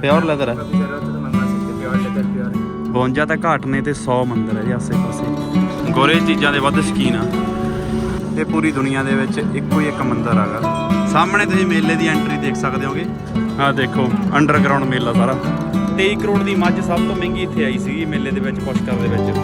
Pure leather ਹੈ। ਬੋਂਜਾ ਤਾਂ ਘਾਟ ਨੇ ਤੇ 100 ਮੰਦਰ ਹੈ ਜੀ ਆਸੇ-ਪਾਸੇ। ਗੋਰੇ ਚੀਜ਼ਾਂ ਦੇ ਵੱਧ ਸ਼ਕੀਨ ਆ। ਤੇ ਪੂਰੀ ਦੁਨੀਆ ਦੇ ਵਿੱਚ ਇੱਕੋ ਹੀ ਇੱਕ ਮੰਦਰ ਹੈਗਾ। ਸਾਹਮਣੇ ਤੁਸੀਂ ਮੇਲੇ ਦੀ ਐਂਟਰੀ ਦੇਖ ਸਕਦੇ ਹੋਗੇ। ਆ ਦੇਖੋ ਅੰਡਰਗਰਾਉਂਡ ਮੇਲਾ ਸਾਰਾ। 23 ਕਰੋੜ ਦੀ ਮੱਝ ਸਭ ਤੋਂ ਮਹਿੰਗੀ ਇੱਥੇ ਆਈ ਸੀਗੀ ਮੇਲੇ ਦੇ ਵਿੱਚ ਪੁਸ਼ਕਰ ਦੇ ਵਿੱਚ।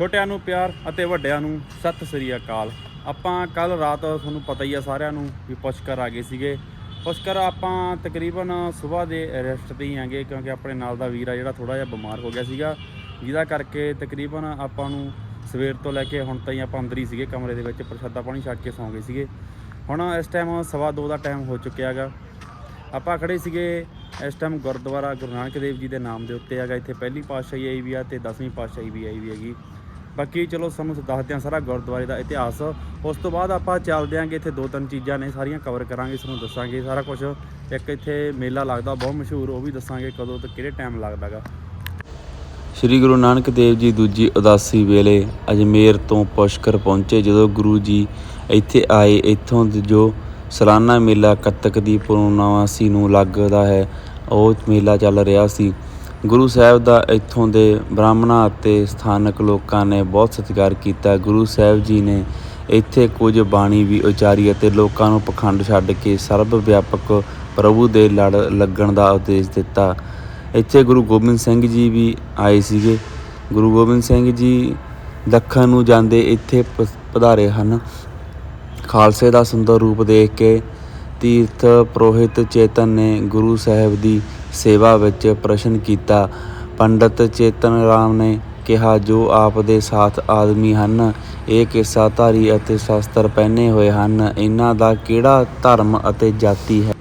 ਛੋਟਿਆਂ ਨੂੰ ਪਿਆਰ ਅਤੇ ਵੱਡਿਆਂ ਨੂੰ ਸਤਿ ਸ੍ਰੀ ਅਕਾਲ। ਆਪਾਂ ਕੱਲ ਰਾਤ ਤੁਹਾਨੂੰ ਪਤਾ ਹੀ ਆ ਸਾਰਿਆਂ ਨੂੰ ਵੀ ਪੁਸ਼ਕਰ ਆ ਗਏ ਸੀਗੇ। ਪੁਸ਼ਕਰ ਆਪਾਂ ਤਕਰੀਬਨ ਸਵੇਰ ਦੇ ਰੈਸਟ ਤੇ ਹੀ ਆਂਗੇ ਕਿਉਂਕਿ ਆਪਣੇ ਨਾਲ ਦਾ ਵੀਰ ਆ ਜਿਹੜਾ ਥੋੜਾ ਜਿਹਾ ਬਿਮਾਰ ਹੋ ਗਿਆ ਸੀਗਾ। ਜਿਹਦਾ ਕਰਕੇ ਤਕਰੀਬਨ ਆਪਾਂ ਨੂੰ ਸਵੇਰ ਤੋਂ ਲੈ ਕੇ ਹੁਣ ਤਾਈਂ ਆਪਾਂ ਅੰਦਰ ਹੀ ਸੀਗੇ ਕਮਰੇ ਦੇ ਵਿੱਚ, ਪ੍ਰਸ਼ਾਦਾ ਪਾਣੀ ਛਕ ਕੇ ਸੌਂ ਗਏ ਸੀਗੇ। ਹੁਣ ਇਸ ਟਾਈਮ ਸਵਾ ਦੋ ਦਾ ਟਾਈਮ ਹੋ ਚੁੱਕਿਆ ਹੈਗਾ। ਆਪਾਂ ਖੜੇ ਸੀਗੇ ਇਸ ਟਾਈਮ ਗੁਰਦੁਆਰਾ ਗੁਰੂ ਨਾਨਕ ਦੇਵ ਜੀ ਦੇ ਨਾਮ ਦੇ ਉੱਤੇ ਹੈਗਾ। ਇੱਥੇ ਪਹਿਲੀ ਪਾਤਸ਼ਾਹੀ ਆਈ ਵੀ ਆ ਤੇ 10ਵੀਂ ਪਾਤਸ਼ਾਹੀ ਵੀ ਆਈ ਵੀ ਹੈਗੀ। ਬਾਕੀ ਚਲੋ ਸਾਨੂੰ ਦੱਸਦੇ ਹਾਂ ਸਾਰਾ ਗੁਰਦੁਆਰੇ ਦਾ ਇਤਿਹਾਸ। ਉਸ ਤੋਂ ਬਾਅਦ ਆਪਾਂ ਚੱਲਦੇ ਆਂਗੇ ਇੱਥੇ ਦੋ ਤਿੰਨ ਚੀਜ਼ਾਂ ਨੇ ਸਾਰੀਆਂ ਕਵਰ ਕਰਾਂਗੇ ਤੁਹਾਨੂੰ ਦੱਸਾਂਗੇ ਸਾਰਾ ਕੁਝ ਇੱਕ ਇੱਥੇ ਮੇਲਾ ਲੱਗਦਾ, ਬਹੁਤ ਮਸ਼ਹੂਰ, ਉਹ ਵੀ ਦੱਸਾਂਗੇ ਕਦੋਂ ਤੇ ਕਿਹੜੇ ਟਾਈਮ ਲੱਗਦਾਗਾ। ਸ੍ਰੀ ਗੁਰੂ ਨਾਨਕ ਦੇਵ ਜੀ ਦੂਜੀ ਉਦਾਸੀ ਵੇਲੇ ਅਜਮੇਰ ਤੋਂ ਪੁਸ਼ਕਰ ਪਹੁੰਚੇ। ਜਦੋਂ ਗੁਰੂ ਜੀ ਇੱਥੇ ਆਏ, ਇੱਥੋਂ ਜੋ ਸਾਲਾਨਾ ਮੇਲਾ ਕੱਤਕ ਦੀ ਪੂਰਨਮਾਸੀ ਨੂੰ ਲੱਗਦਾ ਹੈ, ਉਹ ਮੇਲਾ ਚੱਲ ਰਿਹਾ ਸੀ। ਗੁਰੂ ਸਾਹਿਬ ਦਾ ਇੱਥੋਂ ਦੇ ਬ੍ਰਾਹਮਣਾਂ ਅਤੇ ਸਥਾਨਕ ਲੋਕਾਂ ਨੇ ਬਹੁਤ ਸਤਿਕਾਰ ਕੀਤਾ। ਗੁਰੂ ਸਾਹਿਬ ਜੀ ਨੇ ਇੱਥੇ ਕੁਝ ਬਾਣੀ ਵੀ ਉਚਾਰੀ ਅਤੇ ਲੋਕਾਂ ਨੂੰ ਪਖੰਡ ਛੱਡ ਕੇ ਸਰਬ ਵਿਆਪਕ ਪ੍ਰਭੂ ਦੇ ਲੜ ਲੱਗਣ ਦਾ ਉਦੇਸ਼ ਦਿੱਤਾ। ਇੱਥੇ ਗੁਰੂ ਗੋਬਿੰਦ ਸਿੰਘ ਜੀ ਵੀ ਆਏ ਸੀਗੇ। ਗੁਰੂ ਗੋਬਿੰਦ ਸਿੰਘ ਜੀ ਦੱਖਣ ਨੂੰ ਜਾਂਦੇ ਇੱਥੇ ਪ- ਪਧਾਰੇ ਹਨ। ਖਾਲਸੇ ਦਾ ਸੁੰਦਰ ਰੂਪ ਦੇਖ ਕੇ ਤੀਰਥ ਪ੍ਰੋਹਿਤ ਚੇਤਨ ਨੇ ਗੁਰੂ ਸਾਹਿਬ ਦੀ ਸੇਵਾ ਵਿੱਚ ਪ੍ਰਸ਼ਨ ਕੀਤਾ। ਪੰਡਿਤ ਚੇਤਨ ਰਾਮ ਨੇ ਕਿਹਾ, ਜੋ ਆਪ ਦੇ ਸਾਥ ਆਦਮੀ ਹਨ, ਇਹ ਕਿੱਸਾ ਅਤੇ ਸ਼ਸਤਰ ਪਹਿਨੇ ਹੋਏ ਹਨ। ਇਹਨਾਂ ਦਾ ਕਿਹੜਾ ਧਰਮ ਅਤੇ ਜਾਤੀ ਹੈ?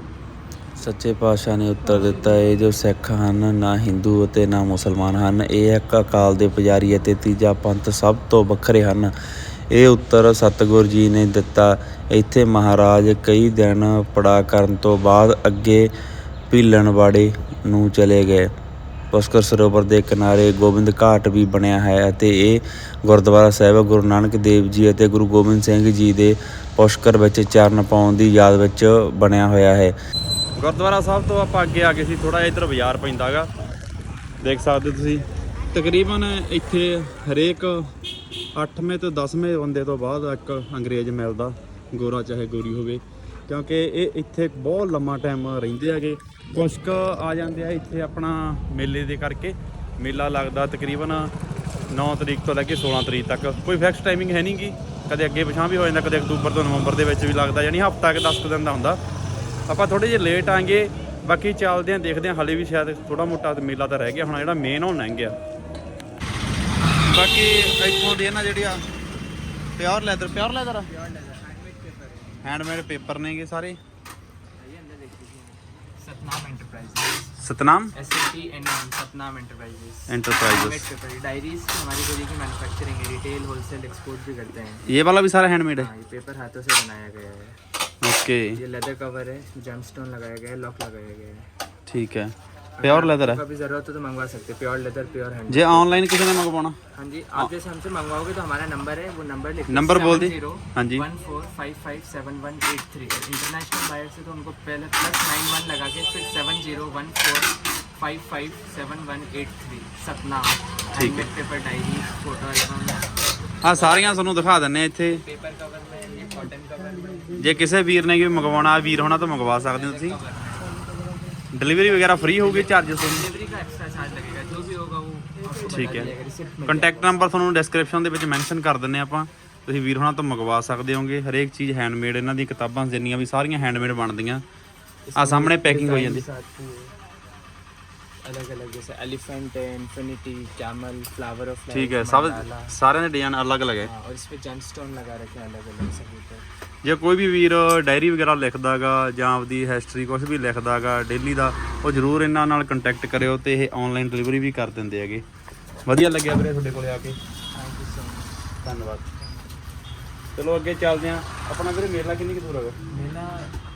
ਸੱਚੇ ਪਾਤਸ਼ਾਹ ਨੇ ਉੱਤਰ ਦਿੱਤਾ, ਇਹ ਜੋ ਸਿੱਖ ਹਨ, ਨਾ ਹਿੰਦੂ ਅਤੇ ਨਾ ਮੁਸਲਮਾਨ ਹਨ। ਇਹ ਇੱਕ ਅਕਾਲ ਦੇ ਪੁਜਾਰੀ ਅਤੇ ਤੀਜਾ ਪੰਥ ਸਭ ਤੋਂ ਵੱਖਰੇ ਹਨ। ਇਹ ਉੱਤਰ ਸਤਿਗੁਰੂ ਜੀ ਨੇ ਦਿੱਤਾ। ਇੱਥੇ ਮਹਾਰਾਜ ਕਈ ਦਿਨ ਪੜਾਅ ਕਰਨ ਤੋਂ ਬਾਅਦ ਅੱਗੇ ਭੀਲਣਵਾੜੇ ਨੂੰ ਚਲੇ ਗਏ। ਪੁਸ਼ਕਰ ਸਰੋਵਰ ਦੇ ਕਿਨਾਰੇ ਗੋਬਿੰਦ ਘਾਟ ਵੀ ਬਣਿਆ ਹੈ ਅਤੇ ਇਹ ਗੁਰਦੁਆਰਾ ਸਾਹਿਬ ਗੁਰੂ ਨਾਨਕ ਦੇਵ ਜੀ ਅਤੇ ਗੁਰੂ ਗੋਬਿੰਦ ਸਿੰਘ ਜੀ ਦੇ ਪੁਸ਼ਕਰ ਵਿੱਚ ਚਰਨ ਪਾਉਣ ਦੀ ਯਾਦ ਵਿੱਚ ਬਣਿਆ ਹੋਇਆ ਹੈ। ਗੁਰਦੁਆਰਾ ਸਾਹਿਬ ਤੋਂ ਆਪਾਂ ਅੱਗੇ ਆ ਗਏ ਸੀ। ਥੋੜਾ ਜਿਹਾ ਇੱਧਰ ਬਾਜ਼ਾਰ ਪੈਂਦਾਗਾ ਦੇਖ ਸਕਦੇ ਤੁਸੀਂ। ਤਕਰੀਬਨ ਇੱਥੇ ਹਰੇਕ 8ਵੇਂ ਤੋਂ 10ਵੇਂ ਬੰਦੇ ਤੋਂ ਬਾਅਦ ਇੱਕ ਅੰਗਰੇਜ਼ ਮਿਲਦਾ, ਗੋਰਾ ਚਾਹੇ ਗੋਰੀ ਹੋਵੇ, ਕਿਉਂਕਿ ਇਹ ਇੱਥੇ ਬਹੁਤ ਲੰਮਾ ਟਾਈਮ ਰਹਿੰਦੇ ਹੈਗੇ। ਕੁਛ ਕੁ ਆ ਜਾਂਦੇ ਆ ਇੱਥੇ ਆਪਣਾ ਮੇਲੇ ਦੇ ਕਰਕੇ। ਮੇਲਾ ਲੱਗਦਾ ਤਕਰੀਬਨ 9 ਤਰੀਕ ਤੋਂ ਲੈ ਕੇ 16 ਤਰੀਕ ਤੱਕ। ਕੋਈ ਫਿਕਸ ਟਾਈਮਿੰਗ ਹੈ ਨਹੀਂਗੀ ਕਦੇ ਅੱਗੇ ਪਿਛਾਂ ਵੀ ਹੋ ਜਾਂਦਾ, ਕਦੇ ਅਕਤੂਬਰ ਤੋਂ ਨਵੰਬਰ ਦੇ ਵਿੱਚ ਵੀ ਲੱਗਦਾ, ਯਾਨੀ ਹਫਤਾ ਕਿ 10 ਕੁ ਦਿਨ ਦਾ ਹੁੰਦਾ। ਆਪਾਂ ਥੋੜੇ ਜਿਹਾ ਲੇਟ ਆਂਗੇ, ਬਾਕੀ ਚੱਲਦੇ ਆਂ, ਦੇਖਦੇ ਆਂ, ਹਲੇ ਵੀ ਸ਼ਾਇਦ ਥੋੜਾ ਮੋਟਾ ਮੇਲਾ ਤਾਂ ਰਹਿ ਗਿਆ, ਹੁਣ ਜਿਹੜਾ ਮੇਨ ਉਹ ਲੰਘ ਗਿਆ। ਬਾਕੀ ਇੱਥੋਂ ਦੇ ਨਾ ਜਿਹੜੀਆਂ pure leather pure leather handmade paper ਨੇਗੇ ਸਾਰੇ Satnam enterprises Satnam S A T N M Satnam enterprises enterprises paper diaries हमारी खुद की मैन्युफैक्चरिंग है रिटेल होलसेल एक्सपोर्ट भी करते हैं ये वाला भी सारा हैंडमेड है हाँ ये पेपर हाथों से बनाया गया है ओके ये लेदर कवर है जमस्टोन लगाया गया है लॉक लगाया गया है ठीक है प्योर लेदर है। कभी ज़रूरत हो तो मंगवा सकते हैं। प्योर लेदर प्योर हैंड जे ऑनलाइन किसी ने मंगवाना? हाँ जी आप हाँ। जैसे हमसे मंगवाओगे तो हमारा नंबर है वो नंबर लिख नंबर बोल दी। हाँ जी। One four five five seven one eight three international buyer से तो उनको पहले प्लस नाइन वन लगा के फिर seven zero one four paper diary photo album हाँ। सारियाँ सानू दिखा देने इतने जे किसी भीर ने भी मंगवा भीर होना तो मंगवा सकते हो ਤੁਸੀਂ डिलीवरी वगैरह फ्री होगी चार्जेस ਡਿਲੀਵਰੀ ਦਾ ਐਕਸਟਰਾ ਚਾਰਜ ਲੱਗੇਗਾ ਜੋ ਵੀ ਹੋਗਾ ਉਹ ਠੀਕ ਹੈ। ਕੰਟੈਕਟ ਨੰਬਰ ਤੁਹਾਨੂੰ ਡਿਸਕ੍ਰਿਪਸ਼ਨ ਦੇ ਵਿੱਚ ਮੈਂਸ਼ਨ ਕਰ ਦਿੰਨੇ ਆਪਾਂ। ਤੁਸੀਂ ਵੀਰ ਹੋਣਾ ਤੋਂ ਮੰਗਵਾ ਸਕਦੇ ਹੋਗੇ। ਹਰੇਕ ਚੀਜ਼ ਹੈਂਡਮੇਡ ਇਹਨਾਂ ਦੀਆਂ ਕਿਤਾਬਾਂ ਜਿੰਨੀਆਂ ਵੀ ਸਾਰੀਆਂ ਹੈਂਡਮੇਡ ਬਣਦੀਆਂ। ਆ ਸਾਹਮਣੇ ਪੈਕਿੰਗ ਹੋਈ ਜਾਂਦੀ। अलग अलग जैसे एलिफेंट है इन्फिनिटी कैमल फ्लावर ऑफ ਠੀਕ ਹੈ ਸਭ ਸਾਰਿਆਂ ਦੇ ਡਿਜ਼ਾਈਨ ਅਲੱਗ-ਅਲੱਗ ਹੈ और इस पे जमस्टोन लगा रखे हैं अलग अलग सभी पे ਜੇ ਕੋਈ ਵੀ ਵੀਰ ਡਾਇਰੀ ਵਗੈਰਾ ਲਿਖਦਾਗਾ ਜਾਂ ਆਪਦੀ ਹਿਸਟਰੀ ਕੁਝ ਵੀ ਲਿਖਦਾਗਾ ਡੇਲੀ ਦਾ ਉਹ ਜਰੂਰ ਇਹਨਾਂ ਨਾਲ ਕੰਟੈਕਟ ਕਰਿਓ ਤੇ ਇਹ ਆਨਲਾਈਨ ਡਿਲੀਵਰੀ ਵੀ ਕਰ ਦਿੰਦੇ ਹੈਗੇ ਵਧੀਆ ਲੱਗਿਆ ਵੀਰੇ ਤੁਹਾਡੇ ਕੋਲੇ ਆ ਕੇ थैंक यू सो मच ਧੰਨਵਾਦ ਚਲੋ ਅੱਗੇ ਚੱਲਦੇ ਆ ਆਪਣਾ ਵੀਰੇ ਮੇਲਾ ਕਿੰਨੀ ਕੁ ਦੂਰ ਹੈਗਾ मेला आ,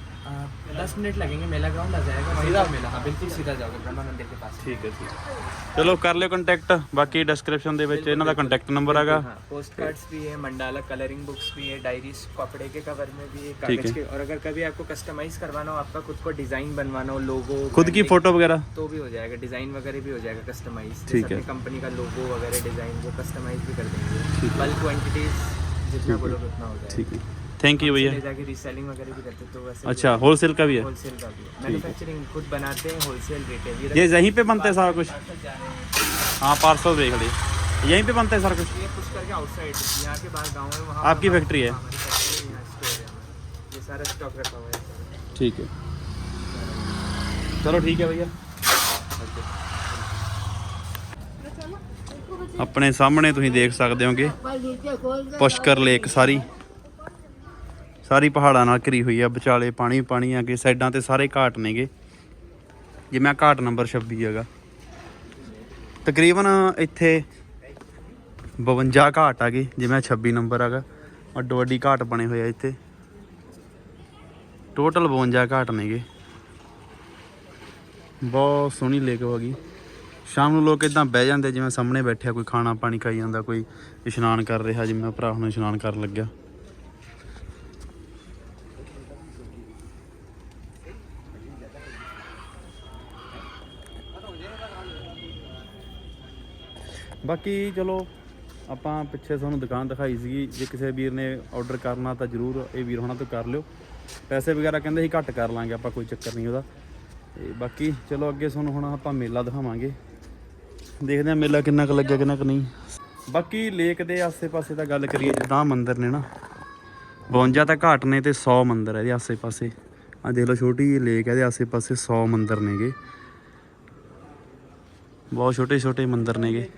दस मिनट लगेंगे मेला ग्राउंड आ जाएगा वहीं पर मेला हाँ बिल्कुल सीधा जाओगे ब्रह्मा मंदिर के पास ਠੀਕ ਹੈ ਠੀਕ ਚਲੋ ਕਰ ਲਿਓ ਕੰਟੈਕਟ ਬਾਕੀ ਡਿਸਕ੍ਰਿਪਸ਼ਨ ਦੇ ਵਿੱਚ ਇਹਨਾਂ ਦਾ ਕੰਟੈਕਟ ਨੰਬਰ ਹੈਗਾ हाँ पोस्ट कार्ड्स भी है मंडाला कलरिंग बुक्स भी है डायरीज कपड़े के कवर में भी है ठीक कागज है। के और अगर कभी आपको कस्टमाइज करवाना हो आपका खुद को डिजाइन बनवाना हो लोगो खुद की फोटो वगैरह तो भी हो जाएगा डिजाइन वगैरह भी हो जाएगा कस्टमाइज ठीक है। कंपनी का लोगो वगैरह डिजाइन वो कस्टमाइज भी कर देंगे बल्क क्वांटिटीज जितना बोलोगे उतना हो जाएगा ठीक है थैंक यू ले भैया जाके रीसेलिंग वगैरह भी करते तो वैसे अच्छा होलसेल का भी है होलसेल का भी मैन्युफैक्चरिंग खुद बनाते हैं होलसेल रिटेल ये यहीं पे बनते हैं सारा कुछ हाँ पार्सल देख लिए यहीं पे बनते हैं सारा कुछ ये कुछ करके आउटसाइड यहाँ के बाहर गाँव है वहाँ आपकी फैक्ट्री है हमारी फैक्ट्री है यहाँ स्टोर है हमारा। ये सारा स्टॉक रखा हुआ है सारा। ठीक है चलो ठीक है भैया ਆਪਣੇ ਸਾਹਮਣੇ ਤੁਸੀਂ ਦੇਖ ਸਕਦੇ ਹੋਗੇ ਪੁਸ਼ਕਰ ਲੇਕ ਸਾਰੀ ਸਾਰੀ ਪਹਾੜਾਂ ਨਾਲ ਘਿਰੀ ਹੋਈ ਆ, ਵਿਚਾਲੇ ਪਾਣੀ ਪਾਣੀ ਆ ਕੇ ਸਾਈਡਾਂ ਤੇ ਸਾਰੇ ਘਾਟ ਨੇਗੇ। ਜਿਵੇਂ ਘਾਟ ਨੰਬਰ 26 ਹੈਗਾ। ਤਕਰੀਬਨ ਇੱਥੇ 52 ਘਾਟ ਆ ਗਏ ਜਿਵੇਂ ਆਹ 26 ਨੰਬਰ ਹੈਗਾ। ਅੱਡੋ ਅੱਡੀ ਘਾਟ ਬਣੇ ਹੋਏ ਆ ਇੱਥੇ। ਟੋਟਲ 52 ਘਾਟ ਨੇਗੇ। ਬਹੁਤ ਸੋਹਣੀ ਲੇਕ ਹੋ ਗਈ। ਸ਼ਾਮ ਨੂੰ ਲੋਕ ਇਦਾਂ ਬਹਿ ਜਾਂਦੇ, ਜਿਵੇਂ ਸਾਹਮਣੇ ਬੈਠਿਆ ਕੋਈ ਖਾਣਾ ਪਾਣੀ ਖਾਈ ਜਾਂਦਾ, ਕੋਈ ਇਸ਼ਨਾਨ ਕਰ ਰਿਹਾ, ਜਿਵੇਂ ਭਰਾ ਹੁਣ ਇਸ਼ਨਾਨ ਕਰਨ ਲੱਗਿਆ। ਬਾਕੀ ਚਲੋ, ਆਪਾਂ ਪਿੱਛੇ ਤੁਹਾਨੂੰ ਦੁਕਾਨ ਦਿਖਾਈ ਸੀਗੀ। ਜੇ ਕਿਸੇ ਵੀਰ ਨੇ ਆਰਡਰ ਕਰਨਾ ਤਾਂ ਜਰੂਰ ਇਹ ਵੀਰ ਹੋਣਾ ਤੋਂ ਕਰ ਲਿਓ। ਪੈਸੇ ਵਗੈਰਾ ਕਹਿੰਦੇ ਸੀ ਘੱਟ ਕਰ ਲਾਂਗੇ ਆਪਾਂ, ਕੋਈ ਚੱਕਰ ਨਹੀਂ ਉਹਦਾ। ਤੇ ਬਾਕੀ ਚਲੋ ਅੱਗੇ ਤੁਹਾਨੂੰ ਹੁਣ ਆਪਾਂ ਮੇਲਾ ਦਿਖਾਵਾਂਗੇ। ਦੇਖਦੇ ਆ ਮੇਲਾ ਕਿੰਨਾ ਕੁ ਲੱਗਿਆ, ਕਿੰਨਾ ਕੁ ਨਹੀਂ। ਬਾਕੀ ਲੇਕ ਦੇ ਆਸੇ-ਪਾਸੇ ਤਾਂ ਗੱਲ ਕਰੀਏ, ਜਿੱਦਾਂ ਆਹ ਮੰਦਿਰ ਨੇ ਨਾ 52 ਤਾਂ ਘਾਟ ਨੇ ਤੇ 100 ਮੰਦਿਰ ਇਹਦੇ ਆਸੇ-ਪਾਸੇ। ਆ ਦੇਖ ਲਓ ਛੋਟੀ ਜਿਹੀ ਲੇਕ ਹੈ ਇਹਦੇ ਆਸੇ-ਪਾਸੇ 100 ਮੰਦਿਰ ਨੇਗੇ। ਬਹੁਤ ਛੋਟੇ-ਛੋਟੇ ਮੰਦਿਰ ਨੇਗੇ।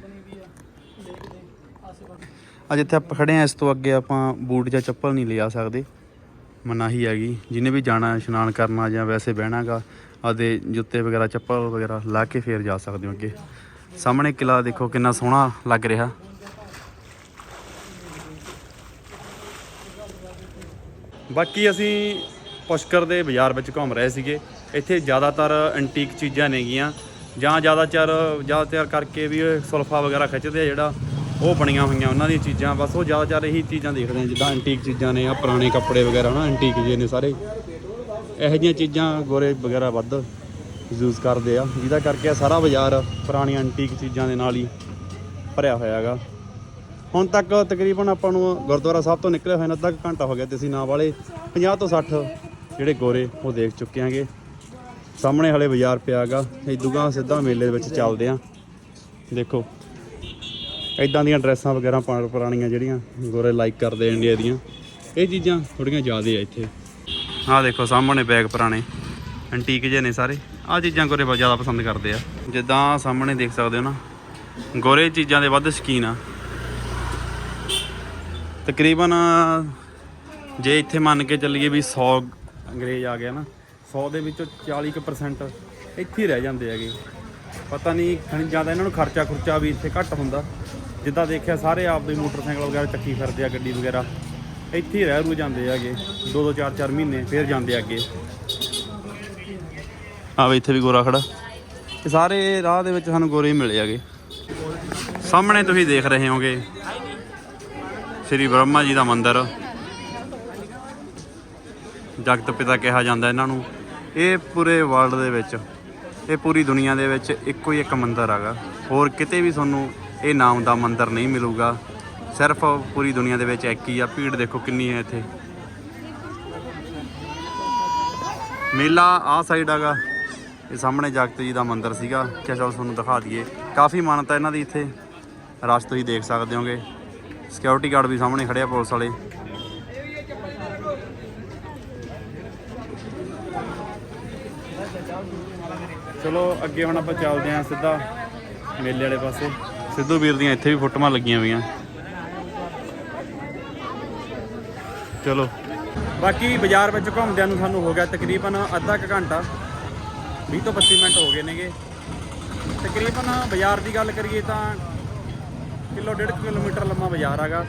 ਅੱਜ ਇੱਥੇ ਆਪਾਂ ਖੜੇ ਆ ਇਸ ਤੋਂ ਅੱਗੇ ਆਪਾਂ ਬੂਟ ਜਾਂ ਚੱਪਲ ਨਹੀਂ ਲਿਆ ਸਕਦੇ। ਮਨਾਹੀ ਹੈਗੀ, ਜਿਹਨੇ ਵੀ ਜਾਣਾ, ਇਸ਼ਨਾਨ ਕਰਨਾ ਜਾਂ ਵੈਸੇ ਬਹਿਣਾਗਾ ਆਦੇ ਜੁੱਤੇ ਵਗੈਰਾ, ਚੱਪਲ ਵਗੈਰਾ ਲਾ ਕੇ ਫੇਰ ਜਾ ਸਕਦੇ ਹੋ ਅੱਗੇ। ਸਾਹਮਣੇ ਕਿਲਾ ਦੇਖੋ ਕਿੰਨਾ ਸੋਹਣਾ ਲੱਗ ਰਿਹਾ। ਬਾਕੀ ਅਸੀਂ ਪੁਸ਼ਕਰ ਦੇ ਬਾਜ਼ਾਰ ਵਿੱਚ ਘੁੰਮ ਰਹੇ ਸੀਗੇ। ਇੱਥੇ ਜ਼ਿਆਦਾਤਰ ਐਂਟੀਕ ਚੀਜ਼ਾਂ ਨੇਗੀਆਂ, ਜਾਂ ਜ਼ਿਆਦਾਤਰ ਜ਼ਿਆਦਾਤਰ ਕਰਕੇ ਵੀ ਇਹ ਸੁਲਫਾ ਵਗੈਰਾ ਖਿੱਚਦੇ ਆ ਜਿਹੜਾ ਉਹ ਬਣੀਆਂ ਹੋਈਆਂ ਉਹਨਾਂ ਦੀਆਂ ਚੀਜ਼ਾਂ, ਬਸ ਉਹ ਜ਼ਿਆਦਾਤਰ ਇਹੀ ਚੀਜ਼ਾਂ ਦੇਖਦੇ ਆ ਜਿੱਦਾਂ ਐਂਟੀਕ ਚੀਜ਼ਾਂ ਨੇ ਆ ਪੁਰਾਣੇ ਕੱਪੜੇ ਵਗੈਰਾ ਨਾ ਐਂਟੀਕ ਜੇ ਨੇ ਸਾਰੇ। ਇਹੋ ਜਿਹੀਆਂ ਚੀਜ਼ਾਂ ਗੋਰੇ ਵਗੈਰਾ ਵੱਧ ਯੂਜ਼ ਕਰਦੇ ਆ। ਜਿਹਦਾ ਕਰਕੇ ਇਹ ਸਾਰਾ ਬਾਜ਼ਾਰ ਪੁਰਾਣੀਆਂ ਐਂਟੀਕ ਚੀਜ਼ਾਂ ਦੇ ਨਾਲ ਹੀ ਭਰਿਆ ਹੋਇਆ ਹੈਗਾ। ਹੁਣ ਤੱਕ ਤਕਰੀਬਨ ਆਪਾਂ ਨੂੰ ਗੁਰਦੁਆਰਾ ਸਾਹਿਬ ਤੋਂ ਨਿਕਲੇ ਹੋਏ ਨੇ ਅੱਧਾ ਕੁ ਘੰਟਾ ਹੋ ਗਿਆ ਤੇ ਅਸੀਂ ਨਾ ਵਾਲੇ 50 ਤੋਂ 60 ਜਿਹੜੇ ਗੋਰੇ ਉਹ ਦੇਖ ਚੁੱਕੇ ਆਂਗੇ ਸਾਹਮਣੇ ਹਲੇ ਬਾਜ਼ਾਰ ਪਿਆ ਹੈਗਾ ਇਦੂਗਾ ਸਿੱਧਾ ਮੇਲੇ ਦੇ ਵਿੱਚ ਚੱਲਦੇ ਆ। ਦੇਖੋ ਇਦਾਂ ਦੀਆਂ ਡਰੈਸਾਂ ਵਗੈਰਾ ਪਾ- ਪੁਰਾਣੀਆਂ ਜਿਹੜੀਆਂ ਗੋਰੇ ਲਾਈਕ ਕਰਦੇ ਇੰਡੀਆ ਦੀਆਂ। ਇਹ ਚੀਜ਼ਾਂ ਥੋੜੀਆਂ ਜ਼ਿਆਦੇ ਆ ਇੱਥੇ। ਆਹ ਦੇਖੋ, ਸਾਹਮਣੇ ਬੈਗ ਪੁਰਾਣੇ। ਐਂਟੀਕ ਜੇ ਨੇ ਸਾਰੇ। ਆਹ ਚੀਜ਼ਾਂ ਗੋਰੇ ਬਹੁਤ ਜ਼ਿਆਦਾ ਪਸੰਦ ਕਰਦੇ ਆ। ਜਿੱਦਾਂ ਸਾਹਮਣੇ ਦੇਖ ਸਕਦੇ ਹੋ ਨਾ, ਗੋਰੇ ਚੀਜ਼ਾਂ ਦੇ ਵੱਧ ਸ਼ਕੀਨ ਆ। ਤਕਰੀਬਨ ਜੇ ਇੱਥੇ ਮੰਨ ਕੇ ਚੱਲੀਏ ਵੀ 100 ਅੰਗਰੇਜ਼ ਆ ਗਿਆ ਨਾ 100 ਦੇ ਵਿੱਚੋਂ 40% ਇੱਥੇ ਰਹਿ ਜਾਂਦੇ ਹੈਗੇ। ਪਤਾ ਨਹੀਂ ਖਣੀ ਜ਼ਿਆਦਾ ਇਹਨਾਂ ਨੂੰ ਖਰਚਾ ਖੁਰਚਾ ਵੀ ਇੱਥੇ ਘੱਟ ਹੁੰਦਾ। ਜਿੱਦਾਂ ਦੇਖਿਆ ਸਾਰੇ ਆਪਦੇ ਮੋਟਰਸਾਈਕਲ ਵਗੈਰਾ ਚੱਕੀ ਫਿਰਦੇ ਆ, ਗੱਡੀ ਵਗੈਰਾ। ਇੱਥੇ ਹੀ ਰਹਿ ਰੂ ਜਾਂਦੇ ਹੈਗੇ। 2-2 4-4 ਮਹੀਨੇ ਫਿਰ ਜਾਂਦੇ ਅੱਗੇ ਆ ਵੀ ਇੱਥੇ ਵੀ ਗੋਰਾ ਖੜਾ। ਇਹ ਸਾਰੇ ਰਾਹ ਦੇ ਵਿੱਚ ਸਾਨੂੰ ਗੋਰੇ ਹੀ ਮਿਲੇ ਹੈਗੇ। ਸਾਹਮਣੇ ਤੁਸੀਂ ਦੇਖ ਰਹੇ ਹੋਗੇ ਸ੍ਰੀ ਬ੍ਰਹਮਾ ਜੀ ਦਾ ਮੰਦਿਰ। ਜਗਤ ਪਿਤਾ ਕਿਹਾ ਜਾਂਦਾ ਇਹਨਾਂ ਨੂੰ। ਇਹ ਪੂਰੇ ਵਰਲਡ ਦੇ ਵਿੱਚ, ਇਹ ਪੂਰੀ ਦੁਨੀਆ ਦੇ ਵਿੱਚ ਇੱਕੋ ਹੀ ਇੱਕ ਮੰਦਿਰ ਹੈਗਾ। ਹੋਰ ਕਿਤੇ ਵੀ ਤੁਹਾਨੂੰ ਇਹ ਨਾਮ ਦਾ ਮੰਦਿਰ ਨਹੀਂ ਮਿਲੂਗਾ। ਸਿਰਫ ਪੂਰੀ ਦੁਨੀਆ ਦੇ ਵਿੱਚ ਇੱਕ ਹੀ ਆ। ਭੀੜ ਦੇਖੋ ਕਿੰਨੀ ਹੈ ਇੱਥੇ। ਮੇਲਾ ਆ ਸਾਈਡ ਹੈਗਾ। ਇਹ ਸਾਹਮਣੇ ਜਗਤ ਜੀ ਦਾ ਮੰਦਿਰ ਸੀਗਾ। ਕਿ ਚਲ ਤੁਹਾਨੂੰ ਦਿਖਾ ਦਈਏ। ਕਾਫੀ ਮਾਨਤਾ ਇਹਨਾਂ ਦੀ ਇੱਥੇ। ਰਸ਼ ਤੁਸੀਂ ਦੇਖ ਸਕਦੇ ਹੋਗੇ। ਸਿਕਿਉਰਿਟੀ ਗਾਰਡ ਵੀ ਸਾਹਮਣੇ ਖੜਿਆ ਪੁਲਿਸ ਵਾਲੇ। ਚਲੋ, ਅੱਗੇ ਹੁਣ ਆਪਾਂ ਚੱਲਦੇ ਆਂ ਸਿੱਧਾ ਮੇਲੇ ਵਾਲੇ ਪਾਸੇ। ਸਿੱਧੂ ਵੀਰ ਦੀਆਂ ਇੱਥੇ ਵੀ ਫੋਟੋਆਂ ਲੱਗੀਆਂ ਹੋਈਆਂ। ਚਲੋ। ਬਾਕੀ ਬਾਜ਼ਾਰ ਵਿੱਚ ਘੁੰਮਦਿਆਂ ਨੂੰ ਸਾਨੂੰ ਹੋ ਗਿਆ ਤਕਰੀਬਨ ਅੱਧਾ ਕੁ ਘੰਟਾ। 20 ਤੋਂ 25 ਮਿੰਟ ਹੋ ਗਏ ਨੇਗੇ। ਤਕਰੀਬਨ ਬਾਜ਼ਾਰ ਦੀ ਗੱਲ ਕਰੀਏ ਤਾਂ ਕਿਲੋ ਡੇਢ ਕਿਲੋਮੀਟਰ ਲੰਮਾ ਬਾਜ਼ਾਰ ਹੈਗਾ।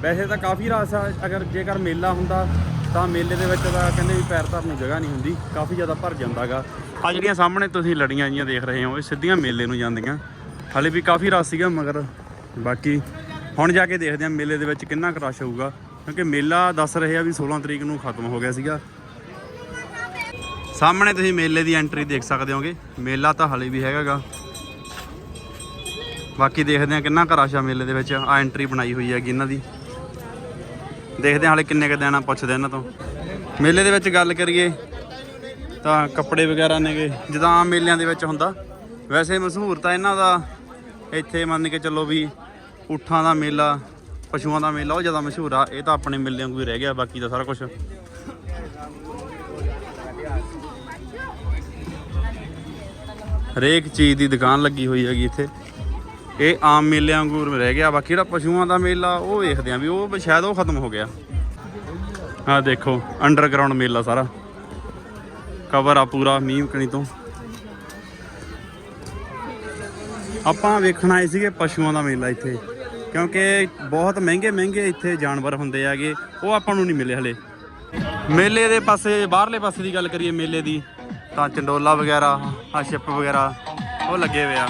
ਵੈਸੇ ਤਾਂ ਕਾਫੀ ਰਸ ਆ। ਅਗਰ ਜੇਕਰ ਮੇਲਾ ਹੁੰਦਾ, ਤਾਂ ਮੇਲੇ ਦੇ ਵਿੱਚ ਤਾਂ ਕਹਿੰਦੇ ਵੀ ਪੈਰ ਧਰਨ ਨੂੰ ਜਗ੍ਹਾ ਨਹੀਂ ਹੁੰਦੀ। ਕਾਫੀ ਜ਼ਿਆਦਾ ਭਰ ਜਾਂਦਾਗਾ ਆ ਜਿਹੜੀਆਂ ਸਾਹਮਣੇ ਤੁਸੀਂ ਲੜੀਆਂ ਜੀਆਂ ਦੇਖ ਰਹੇ ਹੋ, ਇਹ ਸਿੱਧੀਆਂ ਮੇਲੇ ਨੂੰ ਜਾਂਦੀਆਂ। ਹਾਲੇ ਵੀ ਕਾਫੀ ਰਸ ਸੀਗਾ, ਮਗਰ ਬਾਕੀ ਹੁਣ ਜਾ ਕੇ ਦੇਖਦੇ ਹਾਂ ਮੇਲੇ ਦੇ ਵਿੱਚ ਕਿੰਨਾ ਕੁ ਰਸ਼ ਹੋਊਗਾ। ਕਿਉਂਕਿ ਮੇਲਾ ਦੱਸ ਰਹੇ ਆ ਵੀ 16 ਤਰੀਕ ਨੂੰ ਖਤਮ ਹੋ ਗਿਆ ਸੀਗਾ। ਸਾਹਮਣੇ ਤੁਸੀਂ ਮੇਲੇ ਦੀ ਐਂਟਰੀ ਦੇਖ ਸਕਦੇ ਹੋਗੇ। ਮੇਲਾ ਤਾਂ ਹਾਲੇ ਵੀ ਹੈਗਾਗਾ। ਬਾਕੀ ਦੇਖਦੇ ਆ ਕਿੰਨਾ ਕੁ ਰਸ਼ ਆ ਮੇਲੇ ਦੇ ਵਿੱਚ। ਆ ਐਂਟਰੀ ਬਣਾਈ ਹੋਈ ਹੈਗੀ ਇਹਨਾਂ ਦੀ। ਦੇਖਦੇ ਹਾਂ ਹਾਲੇ ਕਿੰਨੇ ਕੁ ਦਿਨ ਆ ਪੁੱਛਦੇ ਇਹਨਾਂ ਤੋਂ। ਮੇਲੇ ਦੇ ਵਿੱਚ ਗੱਲ ਕਰੀਏ ਤਾਂ ਕੱਪੜੇ ਵਗੈਰਾ ਨੇਗੇ। ਜਿੱਦਾਂ ਆਮ ਮੇਲਿਆਂ ਦੇ ਵਿੱਚ ਹੁੰਦਾ। ਵੈਸੇ ਮਸ਼ਹੂਰ ਤਾਂ ਇਹਨਾਂ ਦਾ ਇੱਥੇ ਮੰਨ ਕੇ ਚੱਲੋ ਵੀ ਊਠਾਂ ਦਾ ਮੇਲਾ, ਪਸ਼ੂਆਂ ਦਾ ਮੇਲਾ, ਉਹ ਜ਼ਿਆਦਾ ਮਸ਼ਹੂਰ ਆ। ਇਹ ਤਾਂ ਆਪਣੇ ਮੇਲਿਆਂ ਵਾਂਗੂ ਹੀ ਰਹਿ ਗਿਆ, ਬਾਕੀ ਤਾਂ ਸਾਰਾ ਕੁਝ ਹਰੇਕ ਚੀਜ਼ ਦੀ ਦੁਕਾਨ ਲੱਗੀ ਹੋਈ ਹੈਗੀ ਇੱਥੇ। ਇਹ ਆਮ ਮੇਲਿਆਂ ਵਾਂਗੂ ਰਹਿ ਗਿਆ। ਬਾਕੀ ਜਿਹੜਾ ਪਸ਼ੂਆਂ ਦਾ ਮੇਲਾ, ਉਹ ਵੇਖਦੇ ਆ ਵੀ ਉਹ ਸ਼ਾਇਦ ਉਹ ਖਤਮ ਹੋ ਗਿਆ। ਆ ਦੇਖੋ ਅੰਡਰਗਰਾਉਂਡ ਮੇਲਾ ਸਾਰਾ। ਕਵਰ ਆ ਪੂਰਾ, ਮੀਂਹ ਕਣੀ ਤੋਂ। ਆਪਾਂ ਵੇਖਣ ਆਏ ਸੀਗੇ ਪਸ਼ੂਆਂ ਦਾ ਮੇਲਾ ਇੱਥੇ, ਕਿਉਂਕਿ ਬਹੁਤ ਮਹਿੰਗੇ ਮਹਿੰਗੇ ਇੱਥੇ ਜਾਨਵਰ ਹੁੰਦੇ ਆਗੇ ਉਹ ਆਪਾਂ ਨੂੰ ਨਹੀਂ ਮਿਲੇ ਹਲੇ। ਮੇਲੇ ਦੇ ਪਾਸੇ, ਬਾਹਰਲੇ ਪਾਸੇ ਦੀ ਗੱਲ ਕਰੀਏ ਮੇਲੇ ਦੀ, ਤਾਂ ਚੰਡੋਲਾ ਵਗੈਰਾ ਆ ਸ਼ਿਪ ਵਗੈਰਾ, ਉਹ ਲੱਗੇ ਹੋਏ ਆ।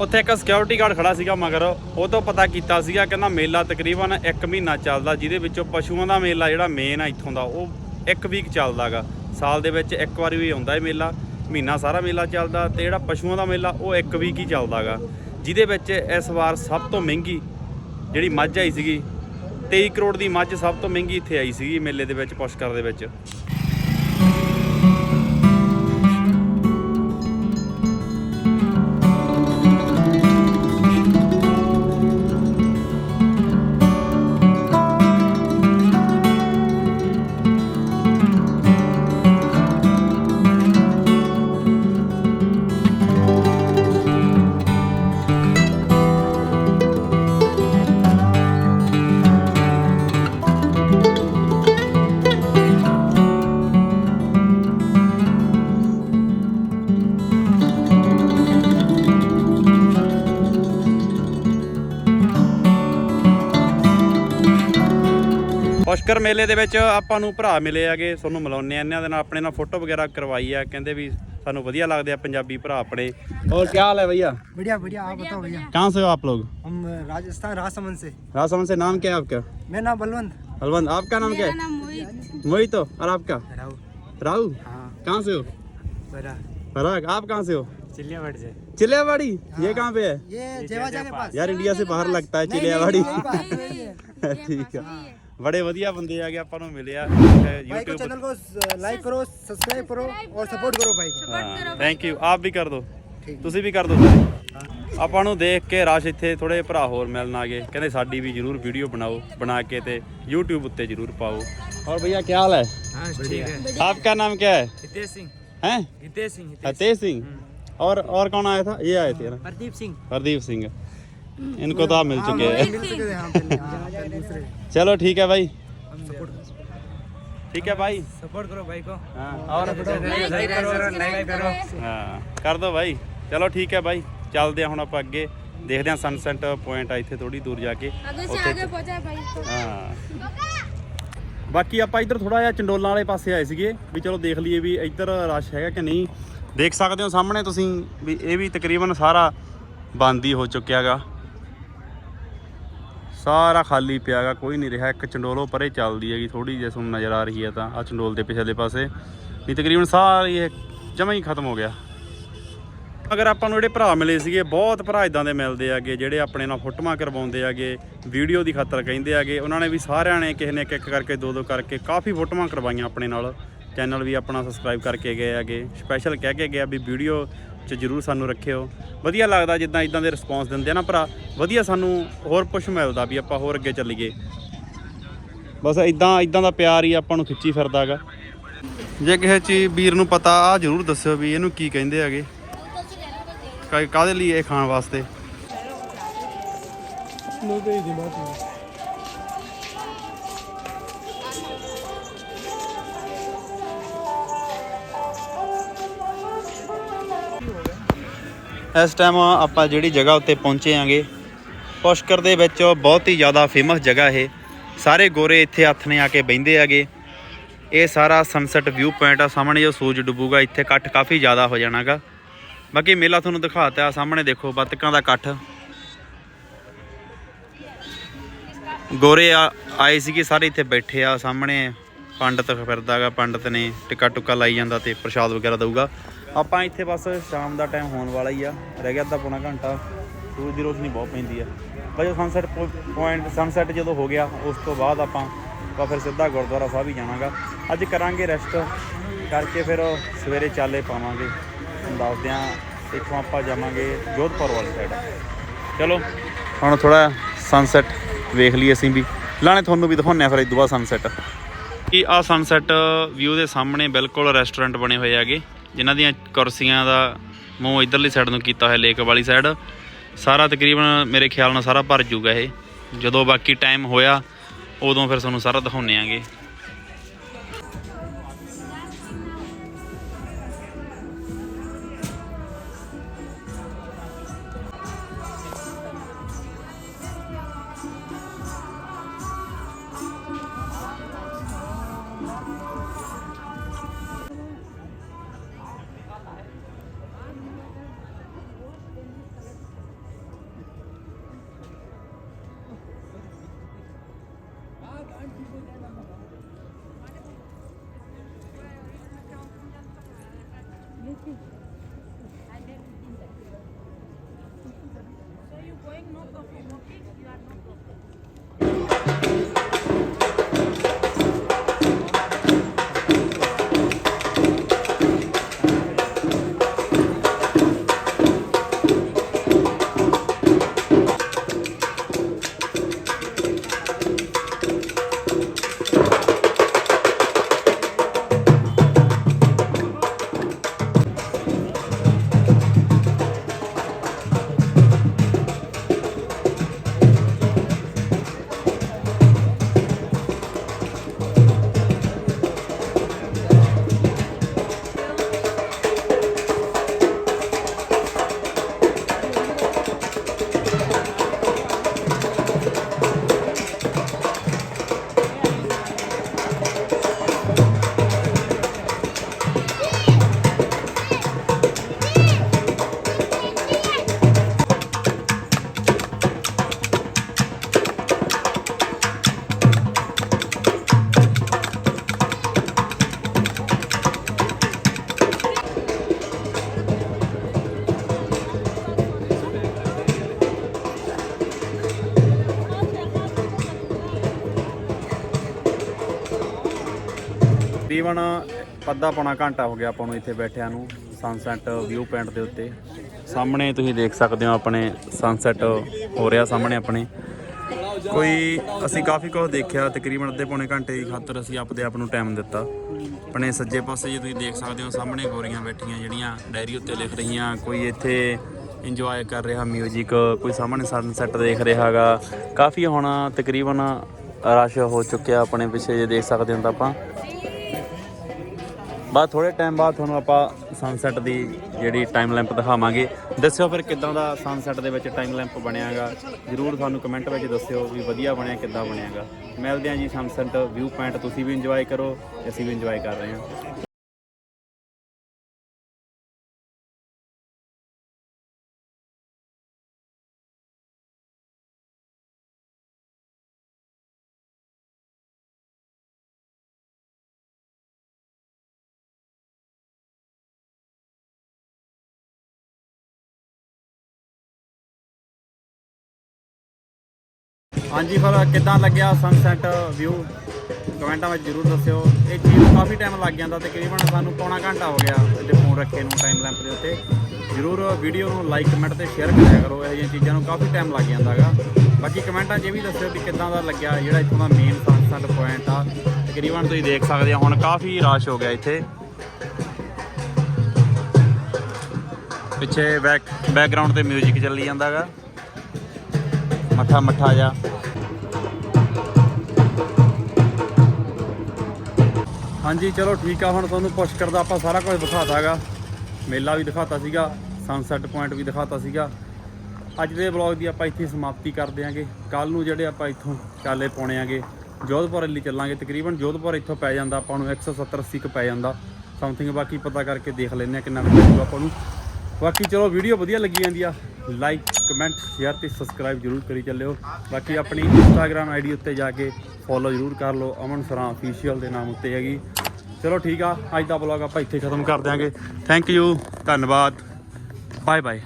ਉੱਥੇ ਇੱਕ ਸਿਕਿਉਰਿਟੀ ਗਾਰਡ ਖੜਾ ਸੀਗਾ ਮਗਰ, ਉਹ ਤੋਂ ਪਤਾ ਕੀਤਾ ਸੀਗਾ ਕਹਿੰਦਾ ਮੇਲਾ ਤਕਰੀਬਨ 1 ਮਹੀਨਾ ਚੱਲਦਾ, ਜਿਹਦੇ ਵਿੱਚੋਂ ਪਸ਼ੂਆਂ ਦਾ ਮੇਲਾ ਜਿਹੜਾ ਮੇਨ ਆ ਇੱਥੋਂ ਦਾ, ਉਹ 1 ਵੀਕ ਚੱਲਦਾਗਾ ਸਾਲ ਦੇ ਵਿੱਚ ਇੱਕ ਵਾਰੀ ਵੀ ਆਉਂਦਾ ਇਹ ਮੇਲਾ। ਮਹੀਨਾ ਸਾਰਾ ਮੇਲਾ ਚੱਲਦਾ ਤੇ ਜਿਹੜਾ ਪਸ਼ੂਆਂ ਦਾ ਮੇਲਾ, ਉਹ ਇੱਕ ਵੀਕ ਹੀ ਚੱਲਦਾਗਾ। ਜਿਹਦੇ ਵਿੱਚ ਇਸ ਵਾਰ ਸਭ ਤੋਂ ਮਹਿੰਗੀ ਜਿਹੜੀ ਮੱਝ ਆਈ ਸੀਗੀ 23 ਕਰੋੜ ਦੀ ਮੱਝ ਸਭ ਤੋਂ ਮਹਿੰਗੀ ਇੱਥੇ ਆਈ ਸੀਗੀ ਮੇਲੇ ਦੇ ਵਿੱਚ, ਪੁਸ਼ਕਰ ਦੇ ਵਿੱਚ। ਪੁਸ਼ਕਰ ਮੇਲੇ ਦੇ ਵਿੱਚ ਆਪਾਂ ਨੂੰ ਭਰਾ ਮਿਲੇ ਆਗੇ ਤੁਹਾਨੂੰ ਮਿਲਾਉਂਦੇ ਆ ਇਹਨਾਂ ਦੇ ਨਾਲ ਆਪਣੇ ਨਾਲ ਫੋਟੋ ਵਗੈਰਾ ਕਰਵਾਈ ਆ ਕਹਿੰਦੇ ਵੀ ਸਾਨੂੰ ਵਧੀਆ ਲੱਗਦੇ ਆ ਪੰਜਾਬੀ ਭਰਾ ਆਪਣੇ ਹੋਰ ਕੀ ਹਾਲ ਹੈ भैया बढ़िया बढ़िया आप बताओ भैया कहाँ से हो आप लोग हम राजस्थान राजसमंद से राजसमंद से नाम क्या है आपका मेरा नाम बलवंत हलवंत आपका नाम क्या है मोहित हो और आपका राहु राहु हाँ कहाँ से हो बरा फराग आप कहाँ से हो चिलियावाड़ से चिलियावाड़ी ये कहाँ पे है ये जेवाजा के पास यार इंडिया से बाहर लगता है नहीं, चिलियावाड़ी नहीं, नहीं, यही बात, यही है। ਠੀਕ ਆ ਬੜੇ ਵਧੀਆ ਬੰਦੇ ਆਗੇ ਆਪਾਂ ਨੂੰ ਮਿਲੇ ਆ भाई को YouTube चैनल को लाइक करो सब्सक्राइब करो और सपोर्ट करो भाई को ਹਾਂ ਥੈਂਕ ਯੂ ਆਪ ਵੀ ਕਰ ਦਿਓ ਠੀਕ। ਤੁਸੀਂ ਵੀ ਕਰ ਦਿਓ ਸਾਰੇ ਆਪਾਂ ਨੂੰ ਦੇਖ ਕੇ ਰਸ਼ ਇੱਥੇ ਥੋੜੇ ਭਰਾ ਹੋਰ ਮਿਲਣ ਆ ਗਏ ਕਹਿੰਦੇ ਸਾਡੀ ਵੀ ਜਰੂਰ ਵੀਡੀਓ ਬਣਾਓ ਬਣਾ ਕੇ ਤੇ YouTube ਉੱਤੇ ਜਰੂਰ ਪਾਓ और भैया क्या हाल है हाँ ठीक है आपका नाम क्या है हितेश सिंह हैं हितेश सिंह हतेश सिंह और और कौन आया था ये आए थे ना प्रदीप सिंह हरदीप सिंह इनको तो आप मिल चुके हैं मिल सके थे हाँ, पहले, हाँ, पहले दूसरे चलो ठीक है भाई ठीक है भाई सपोर्ट करो भाई को हाँ और लाइक करो लाइक करो ਹਾਂ ਕਰ ਦੋ ਭਾਈ ਚਲੋ ਠੀਕ ਹੈ ਭਾਈ ਚੱਲਦੇ ਆ ਹੁਣ ਆਪਾਂ ਅੱਗੇ ਦੇਖਦੇ ਆ ਸਨਸੈਟ ਪੁਆਇੰਟ ਆ ਇੱਥੇ ਥੋੜੀ ਦੂਰ ਜਾ ਕੇ आगे से ਉੱਥੇ- आगे पहुंचा भाई तो ਹਾਂ ਬਾਕੀ ਆਪਾਂ ਇੱਧਰ ਥੋੜਾ ਜਿਹਾ ਚੰਡੋਲਾਂ ਵਾਲੇ ਪਾਸੇ ਆਏ ਸੀਗੇ ਵੀ ਚਲੋ ਦੇਖ ਲਈਏ ਵੀ ਇੱਧਰ ਰਸ਼ ਹੈਗਾ ਕਿ ਨਹੀਂ ਦੇਖ ਸਕਦੇ ਹੋ ਸਾਹਮਣੇ ਤੁਸੀਂ ਵੀ ਇਹ ਵੀ ਤਕਰੀਬਨ ਸਾਰਾ ਬੰਦ ਹੀ ਹੋ ਚੁੱਕਿਆਗਾ ਸਾਰਾ ਖਾਲੀ ਪਿਆਗਾ ਕੋਈ ਨਹੀਂ ਰਿਹਾ। ਇੱਕ ਚੰਡੋਲੋ ਪਰੇ ਚੱਲਦੀ ਹੈਗੀ ਥੋੜੀ ਜਿਹੀ ਤੁਹਾਨੂੰ ਨਜ਼ਰ ਆ ਰਹੀ ਹੈ ਤਾਂ। ਆ ਚੰਡੋਲ ਦੇ ਪਿਛਲੇ ਪਾਸੇ। ਨਹੀਂ, ਤਕਰੀਬਨ ਸਾਰੀ ਇਹ ਜਮਾ ਹੀ ਖਤਮ ਹੋ ਗਿਆ। ਅਗਰ ਆਪਾਂ ਨੂੰ ਜਿਹੜੇ ਭਰਾ ਮਿਲੇ ਸੀਗੇ, ਬਹੁਤ ਭਰਾ ਇਦਾਂ ਦੇ ਮਿਲਦੇ ਆਗੇ ਜਿਹੜੇ ਆਪਣੇ ਨਾਲ ਫੋਟੋਆਂ ਕਰਵਾਉਂਦੇ ਆਗੇ ਵੀਡੀਓ ਦੀ ਖਾਤਰ ਕਹਿੰਦੇ ਆਗੇ ਉਹਨਾਂ ਨੇ ਵੀ ਸਾਰਿਆਂ ਨੇ ਕਿਸੇ ਨੇ ਇੱਕ ਇੱਕ ਕਰਕੇ ਦੋ ਦੋ ਕਰਕੇ ਕਾਫੀ ਫੋਟੋਆਂ ਕਰਵਾਈਆਂ ਆਪਣੇ ਨਾਲ। ਚੈਨਲ ਵੀ ਆਪਣਾ ਸਬਸਕ੍ਰਾਈਬ ਕਰਕੇ ਗਏ ਆਗੇ ਸਪੈਸ਼ਲ ਕਹਿ ਕੇ ਗਿਆ ਵੀ ਵੀਡੀਓ 'ਚ ਜਰੂਰ ਸਾਨੂੰ ਰੱਖਿਓ। ਵਧੀਆ ਲੱਗਦਾ ਜਿੱਦਾਂ ਇਦਾਂ ਦੇ ਰਿਸਪੌਂਸ ਦਿੰਦੇ ਆ ਨਾ ਭਰਾ। ਵਧੀਆ ਸਾਨੂੰ ਹੋਰ ਪੁਸ਼ ਮਿਲਦਾ ਵੀ ਆਪਾਂ ਹੋਰ ਅੱਗੇ ਚੱਲੀਏ। ਬਸ ਇਦਾਂ ਇਦਾਂ ਦਾ ਪਿਆਰ ਹੀ ਆਪਾਂ ਨੂੰ ਖਿੱਚੀ ਫਿਰਦਾਗਾ ਜੇ ਕਿਸੇ ਚੀਜ਼ ਵੀਰ ਨੂੰ ਪਤਾ ਆ ਜਰੂਰ ਦੱਸਿਓ ਵੀ ਇਹਨੂੰ ਕੀ ਕਹਿੰਦੇ ਹੈਗੇ। ਕਾ- ਕਾਹਦੇ ਲਈ ਇਹ ਖਾਣ ਵਾਸਤੇ? ਇਸ ਟਾਈਮ ਆਪਾਂ ਜਿਹੜੀ ਜਗ੍ਹਾ ਉੱਤੇ ਪਹੁੰਚੇ ਆਂਗੇ, ਪੁਸ਼ਕਰ ਦੇ ਵਿੱਚ ਬਹੁਤ ਹੀ ਜ਼ਿਆਦਾ ਫੇਮਸ ਜਗ੍ਹਾ ਇਹ। ਸਾਰੇ ਗੋਰੇ ਇੱਥੇ ਹੱਥ ਨੇ ਆ ਕੇ ਬਹਿੰਦੇ ਆਗੇ ਇਹ ਸਾਰਾ ਸਨਸੈਟ ਵਿਊ ਪੁਆਇੰਟ ਆ, ਸਾਹਮਣੇ ਜੋ ਸੂਰਜ ਡੁੱਬੂਗਾ, ਇੱਥੇ ਇਕੱਠ ਕਾਫੀ ਜ਼ਿਆਦਾ ਹੋ ਜਾਣਾਗਾ। ਬਾਕੀ ਮੇਲਾ ਤੁਹਾਨੂੰ ਦਿਖਾਤਾ ਸਾਹਮਣੇ ਦੇਖੋ, ਬਤਕਾਂ ਦਾ ਇਕੱਠ। ਗੋਰੇ ਆ, ਆਏ ਸੀਗੇ, ਸਾਰੇ ਇੱਥੇ ਬੈਠੇ ਆ, ਸਾਹਮਣੇ ਪੰਡਤ ਫਿਰਦਾਗਾ ਪੰਡਤ ਨੇ ਟਿੱਕਾ ਟੁੱਕਾ ਲਾਈ ਜਾਂਦਾ ਤੇ ਪ੍ਰਸ਼ਾਦ ਵਗੈਰਾ ਦਊਗਾ। ਆਪਾਂ ਇੱਥੇ ਬਸ ਸ਼ਾਮ ਦਾ ਟਾਈਮ ਹੋਣ ਵਾਲਾ ਹੀ ਆ। ਰਹਿ ਗਿਆ ਅੱਧਾ ਪੌਣਾ ਘੰਟਾ। ਸੂਰਜ ਦੀ ਰੋਸ਼ਨੀ ਬਹੁਤ ਪੈਂਦੀ ਆ। ਬਸ ਸਨਸੈਟ ਪੁਆਇੰਟ ਸਨਸੈਟ ਜਦੋਂ ਹੋ ਗਿਆ, ਉਸ ਤੋਂ ਬਾਅਦ ਆਪਾਂ ਆਪਾਂ ਫਿਰ ਸਿੱਧਾ ਗੁਰਦੁਆਰਾ ਸਾਹਿਬ ਹੀ ਜਾਣਾਗਾ। ਅੱਜ ਕਰਾਂਗੇ ਰੈਸਟ ਕਰਕੇ ਫਿਰ ਸਵੇਰੇ ਚਾਲੇ ਪਾਵਾਂਗੇ। ਤੁਹਾਨੂੰ ਦੱਸਦੇ ਆ, ਇੱਥੋਂ ਆਪਾਂ ਜਾਵਾਂਗੇ ਜੋਧਪੁਰ ਵਾਲੀ ਸਾਈਡ ਚਲੋ, ਹੁਣ ਥੋੜਾ ਸਨਸੈਟ ਵੇਖ ਲਈ ਅਸੀਂ ਵੀ। ਲਾਣੇ ਤੁਹਾਨੂੰ ਵੀ ਦਿਖਾਉਂਦੇ ਆ ਫਿਰ ਇਦੋਂ ਬਾਅਦ ਸਨਸੈਟ ਇਹ ਆ ਸਨਸੈਟ ਵਿਊ ਦੇ ਸਾਹਮਣੇ ਬਿਲਕੁਲ ਰੈਸਟੋਰੈਂਟ ਬਣੇ ਹੋਏ ਹੈਗੇ। ਜਿਨ੍ਹਾਂ ਦੀਆਂ ਕੁਰਸੀਆਂ ਦਾ ਮੂੰਹ ਇਧਰਲੀ ਸਾਈਡ ਨੂੰ ਕੀਤਾ ਹੋਇਆ ਲੇਕ ਵਾਲੀ ਸਾਈਡ ਸਾਰਾ ਤਕਰੀਬਨ ਮੇਰੇ ਖਿਆਲ ਨਾਲ ਸਾਰਾ ਭਰ ਜੂਗਾ ਇਹ। ਜਦੋਂ ਬਾਕੀ ਟਾਈਮ ਹੋਇਆ, ਉਦੋਂ ਫਿਰ ਤੁਹਾਨੂੰ ਸਾਰਾ ਦਿਖਾਉਂਦੇ ਆਂਗੇ। no confirmó que no. ਤਕਰੀਬਨ ਅੱਧਾ ਪੌਣਾ ਘੰਟਾ ਹੋ ਗਿਆ ਆਪਾਂ ਨੂੰ ਇੱਥੇ ਬੈਠਿਆਂ ਨੂੰ ਸਨਸੈਟ ਵਿਊ ਪੁਆਇੰਟ ਦੇ ਉੱਤੇ। ਸਾਹਮਣੇ ਤੁਸੀਂ ਦੇਖ ਸਕਦੇ ਹੋ ਆਪਣੇ ਸਨਸੈਟ ਹੋ ਰਿਹਾ ਸਾਹਮਣੇ ਆਪਣੇ। ਕੋਈ ਅਸੀਂ ਕਾਫੀ ਕੁਝ ਦੇਖਿਆ, ਤਕਰੀਬਨ ਅੱਧੇ ਪੌਣੇ ਘੰਟੇ ਦੀ ਖਾਤਰ ਅਸੀਂ ਆਪਦੇ ਆਪ ਨੂੰ ਟਾਈਮ ਦਿੱਤਾ। ਆਪਣੇ ਸੱਜੇ ਪਾਸੇ ਜੇ ਤੁਸੀਂ ਦੇਖ ਸਕਦੇ ਹੋ ਸਾਹਮਣੇ ਗੋਰੀਆਂ ਬੈਠੀਆਂ ਜਿਹੜੀਆਂ ਡਾਇਰੀ ਉੱਤੇ ਲਿਖ ਰਹੀਆਂ, ਕੋਈ ਇੱਥੇ ਇੰਜੋਏ ਕਰ ਰਿਹਾ 뮤직 ਕੋਈ ਸਾਹਮਣੇ ਸਨਸੈਟ ਦੇਖ ਰਿਹਾ ਹੈਗਾ ਕਾਫੀ ਹੁਣ ਤਕਰੀਬਨ ਰਸ਼ ਹੋ ਚੁੱਕਿਆ ਆਪਣੇ ਪਿੱਛੇ ਜੇ ਦੇਖ ਸਕਦੇ ਹੋ ਤਾਂ ਆਪਾਂ। ਬਾਅਦ ਥੋੜੇ ਟਾਈਮ ਬਾਅਦ ਤੁਹਾਨੂੰ ਆਪਾਂ ਸਨਸੈਟ ਦੀ ਜਿਹੜੀ ਟਾਈਮ ਲੈਂਪ ਦਿਖਾਵਾਂਗੇ। ਦੱਸਿਓ ਫਿਰ ਕਿੱਦਾਂ ਦਾ ਸਨਸੈਟ ਦੇ ਵਿੱਚ ਟਾਈਮ ਲੈਂਪ ਬਣਿਆਗਾ। ਜਰੂਰ ਤੁਹਾਨੂੰ ਕਮੈਂਟ ਵਿੱਚ ਦੱਸਿਓ ਵੀ ਵਧੀਆ ਬਣਿਆ, ਕਿੱਦਾਂ ਬਣਿਆਗਾ। ਮਿਲਦੇ ਹਾਂ ਜੀ ਸਨਸੈਟ ਵਿਊ ਪੁਆਇੰਟ ਤੁਸੀਂ ਵੀ ਇੰਜੋਏ ਕਰੋ, ਅਸੀਂ ਵੀ ਇੰਜੋਏ ਕਰ ਰਹੇ ਹਾਂ। ਹਾਂਜੀ ਫਿਰ ਕਿੱਦਾਂ ਲੱਗਿਆ ਸਨਸੈਟ ਵਿਊ ਕਮੈਂਟਾਂ ਵਿੱਚ ਜਰੂਰ ਦੱਸਿਓ। ਇਹ ਚੀਜ਼ ਕਾਫੀ ਟਾਈਮ ਲੱਗ ਜਾਂਦਾ ਤਕਰੀਬਨ ਸਾਨੂੰ ਪੌਣਾ ਘੰਟਾ ਹੋ ਗਿਆ ਤੇ ਫੋਨ ਰੱਖੇ ਨੂੰ ਟਾਈਮ ਲੈਂਪ ਦੇ ਉੱਤੇ। ਜਰੂਰ ਵੀਡੀਓ ਨੂੰ ਲਾਈਕ ਕਮੈਂਟ ਤੇ ਸ਼ੇਅਰ ਕਰਿਆ ਕਰੋ, ਇਹ ਜਿਹੀਆਂ ਚੀਜ਼ਾਂ ਨੂੰ ਕਾਫੀ ਟਾਈਮ ਲੱਗ ਜਾਂਦਾ ਹੈਗਾ ਬਾਕੀ ਕਮੈਂਟਾਂ 'ਚ ਇਹ ਵੀ ਦੱਸਿਓ ਵੀ ਕਿੱਦਾਂ ਦਾ ਲੱਗਿਆ, ਜਿਹੜਾ ਇੱਥੋਂ ਦਾ ਮੇਨ ਸਨਸੈਟ ਪੁਆਇੰਟ ਆ। ਤਕਰੀਬਨ ਤੁਸੀਂ ਦੇਖ ਸਕਦੇ ਹੋ, ਹੁਣ ਕਾਫੀ ਰਸ਼ ਹੋ ਗਿਆ ਇੱਥੇ। ਪਿੱਛੇ ਬੈਕ ਬੈਕਗ੍ਰਾਉਂਡ ਤੇ 뮤직 ਚੱਲੀ ਜਾਂਦਾਗਾ। ਮੱਠਾ ਮੱਠਾ ਜਾ ਹਾਂਜੀ, ਚਲੋ ਠੀਕ ਆ, ਹੁਣ ਤੁਹਾਨੂੰ ਪੁੱਛ ਕਰਦਾ ਆਪਾਂ ਸਾਰਾ ਕੁਝ ਦਿਖਾਤਾਗਾ। ਮੇਲਾ ਵੀ ਦਿਖਾਤਾ ਸੀਗਾ ਸਨਸੈਟ ਪੁਆਇੰਟ ਵੀ ਦਿਖਾਤਾ ਸੀਗਾ। ਅੱਜ ਦੇ ਵਲੌਗ ਦੀ ਆਪਾਂ ਇੱਥੇ ਸਮਾਪਤੀ ਕਰ ਦਿਆਂਗੇ ਕੱਲ ਨੂੰ ਜਿਹੜੇ ਆਪਾਂ ਇੱਥੋਂ ਚਾਲੇ ਪਾਉਣੇ ਆਗੇ, ਜੋਧਪੁਰ ਲਈ ਚੱਲਾਂਗੇ। ਤਕਰੀਬਨ ਜੋਧਪੁਰ ਇੱਥੋਂ ਪੈ ਜਾਂਦਾ, ਆਪਾਂ ਨੂੰ 170 80 ਕੁ ਪੈ ਜਾਂਦਾ। ਸਮਥਿੰਗ ਬਾਕੀ ਪਤਾ ਕਰਕੇ ਦੇਖ ਲੈਂਦੇ ਆ ਕਿੰਨਾ ਕੁ ਪੈ ਆਪਾਂ ਨੂੰ। ਬਾਕੀ ਚਲੋ ਵੀਡੀਓ ਵਧੀਆ ਲੱਗੀ ਜਾਂਦੀ ਆ। ਲਾਈਕ ਕਮੈਂਟ ਸ਼ੇਅਰ ਤੇ ਸਬਸਕ੍ਰਾਈਬ ਜਰੂਰ ਕਰੀ ਚੱਲਿਓ। ਬਾਕੀ ਆਪਣੀ ਇੰਸਟਾਗ੍ਰam ਆਈਡੀ ਉੱਤੇ ਜਾ ਕੇ ਫੋਲੋ ਜਰੂਰ ਕਰ ਲਓ। ਅਮਨ ਸਰਾਂ ਅਫੀਸ਼ੀਅਲ ਦੇ ਨਾਮ ਉੱਤੇ ਹੈਗੀ। ਚਲੋ ਠੀਕ ਆ, ਅੱਜ ਦਾ ਵਲੌਗ ਆਪਾਂ ਇੱਥੇ ਖਤਮ ਕਰ ਦਿਆਂਗੇ। ਥੈਂਕ ਯੂ ਧੰਨਵਾਦ। Bye bye